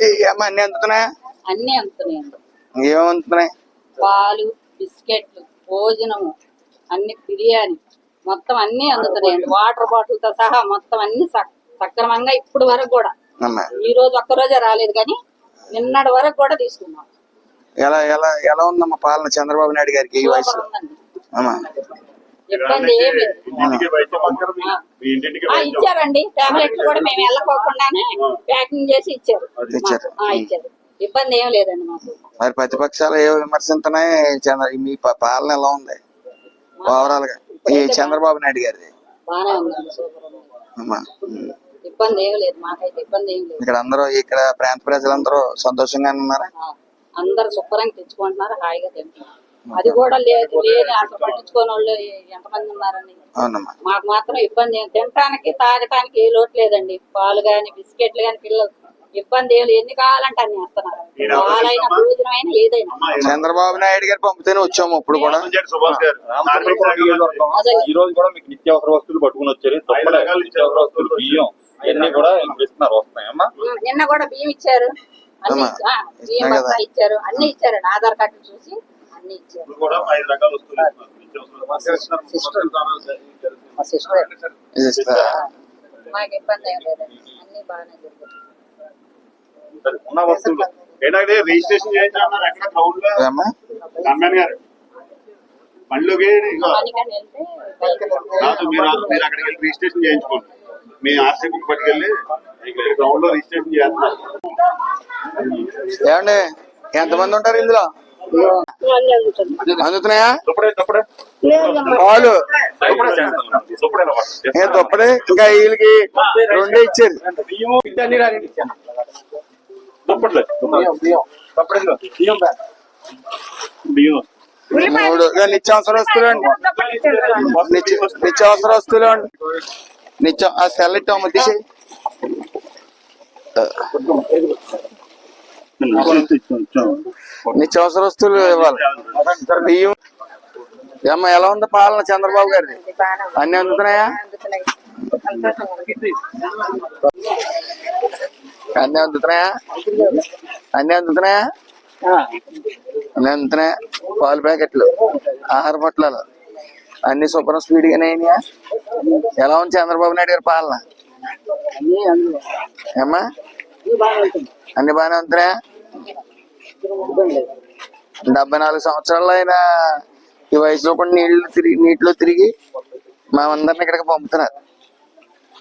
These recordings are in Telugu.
ఏమ్మా అన్ని అందుతున్నాయా? అన్ని అందుతున్నాయండి అందుతున్నాయి? పాలు బిస్కెట్లు భోజనము అన్ని బిర్యానీ మొత్తం అన్ని అందుతున్నాయండి వాటర్ బాటిల్తో సహా మొత్తం అన్ని సక్- సక్రమంగా ఇప్పుడు వరకు కూడా. అమ్మా. ఈ రోజు ఒక్క రోజే రాలేదు కానీ నిన్నటి వరకు కూడా తీసుకున్నాం. ఎలా ఎలా ఎలా ఉందమ్మా పాలన చంద్రబాబు నాయుడు గారికి ఈ వయసులో అమ్మా. ఇబ్బంది ఏమి. ఇచ్చారండి. టాబ్లెట్లు కూడా మేము వెళ్ళకోకుండానే ప్యాకింగ్ చేసి ఇచ్చారు. ఇచ్చారు. మాకు. ఆ, ఇచ్చారు. ఇబ్బంది ఏం లేదండి మాకు. మరి ప్రతిపక్షాలు ఏ విమర్శిస్తున్నాయి చంద్ర మీ ప- పాలన ఎలా ఉంది? ఓవరాల్గా. ఈ చంద్రబాబు నాయుడు గారిది. బాగానే ఉందండి. ఇబ్బంది ఏం లేదు. మాకైతే ఇబ్బంది ఏం లేదు. ఇక్కడ అందరూ ఇక్కడ ప్రాంత ప్రజలందరూ సంతోషంగా ఉన్నారా? అందరు శుభ్రంగా తెచ్చుకుంటున్నారు. హాయిగా తింటున్నారు. అది కూడా లేదు లేని అసలు పట్టించుకోని వాళ్ళు ఎంతమంది ఉన్నారండి? అవునమ్మా. మాకు మాత్రం ఇబ్బంది తినటానికి తాగటానికి ఏ లోటు లేదండి. పాలు గాని బిస్కెట్లు గాని పిల్లలు ఇబ్బంది ఏం లేదు. ఎన్ని కావాలంటే అన్ని వేస్తున్నారు. పాలైనా భోజనం అయినా ఏదైనా. చంద్రబాబు నాయుడు గారు పంపితేనే వచ్చాము ఇప్పుడు కూడా. మంజరి సుభాష్ గారు? రామచంద్రపురం నియోజకవర్గం అదే. ఈ రోజు కూడా మీకు నిత్యావసర వస్తువులు పట్టుకుని వచ్చారు. నిత్యావసర వస్తువులు బియ్యం ఇవన్నీ కూడా ఇస్తున్నారు వస్తున్నాయమ్మా నిన్న కూడా బియ్యం ఇచ్చారు. అన్ని బియ్యం. ఇచ్చారు. అన్ని ఇచ్చారండి. ఆధార్ కార్డు చూసి. అన్ని ఇచ్చారు. ఇప్పుడు కూడా ఐదు రకాల వస్తువులు ఇస్తున్నారు. నిత్యావసర మా సిస్టర్. ఇది ఇస్తా. మాకు ఇబ్బంది ఏం లేదండి అన్ని బాగానే జరుగుతుంది సరే, ఉన్న వస్తువులు. ఏంటంటే రిజిస్ట్రేషన్ చేయించాలన్నారు ఎక్కడ లో గారు. మీరు మీరు అక్కడికి వెళ్ళి రిజిస్ట్రేషన్ చేయించుకోండి. మీ ఆర్సీ బుక్ పట్టుకెళ్ళి గ్రౌండ్లో రిజిస్ట్రేషన్ చేస్తున్నారు. ఏమండి? ఎంతమంది ఉంటారు ఇందులో? అందుతున్నాయా. పాలు. దుప్పడే ఇంకా వీళ్ళకి రెండే ఇచ్చారు. మూడు. నిత్యావసర వస్తువులు అండి. నిత్య నిత్యావసర వస్తువులు అండి. నిత్యం ఆ సెల్ ఇట్టాము తీసి నిత్యావసర వస్తువులు ఇవ్వాలి. బియ్యం ఏమ్మా ఎలా ఉంది పాలన చంద్రబాబు గారి అన్ని అందుతున్నాయా? అన్ని అందుతున్నాయా? అన్ని అందుతున్నాయా? అన్ని అందుతున్నాయా? పాలు ప్యాకెట్లు ఆహార పొట్లాలు అన్ని శుభ్రం స్పీడ్ గానే అయినాయా? ఎలా ఉంది చంద్రబాబు నాయుడు గారి పాలన? ఏమ్మా? అన్ని బాగానే ఉంటున్నాయా డెబ్బై నాలుగు సంవత్సరాలు ఆయన ఈ వయసులో కూడా నీళ్ళు తిరిగి నీటిలో తిరిగి మా అందరిని ఇక్కడికి పంపుతున్నారు.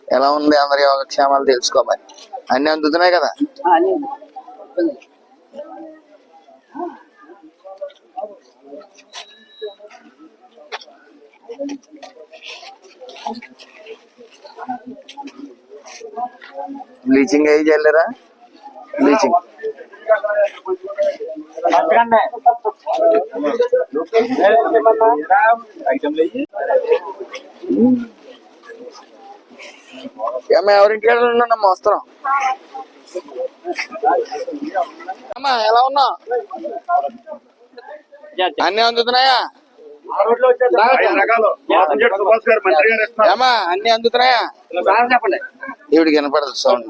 ఎలా ఉంది అందరి యోగక్షేమాలు తెలుసుకోమని అన్ని అందుతున్నాయి కదా? బ్లీచింగ్ అయ్యి చల్లారా బ్లీచింగ్ అమ్మా ఎవరింటి ఉన్నామ్మా వస్తున్నాం. అమ్మా ఎలా ఉన్నావు? అన్ని అందుతున్నాయా? అన్ని అందుతున్నాయా? చెప్పండి. ఈవిడికి వినపడదు సౌండ్.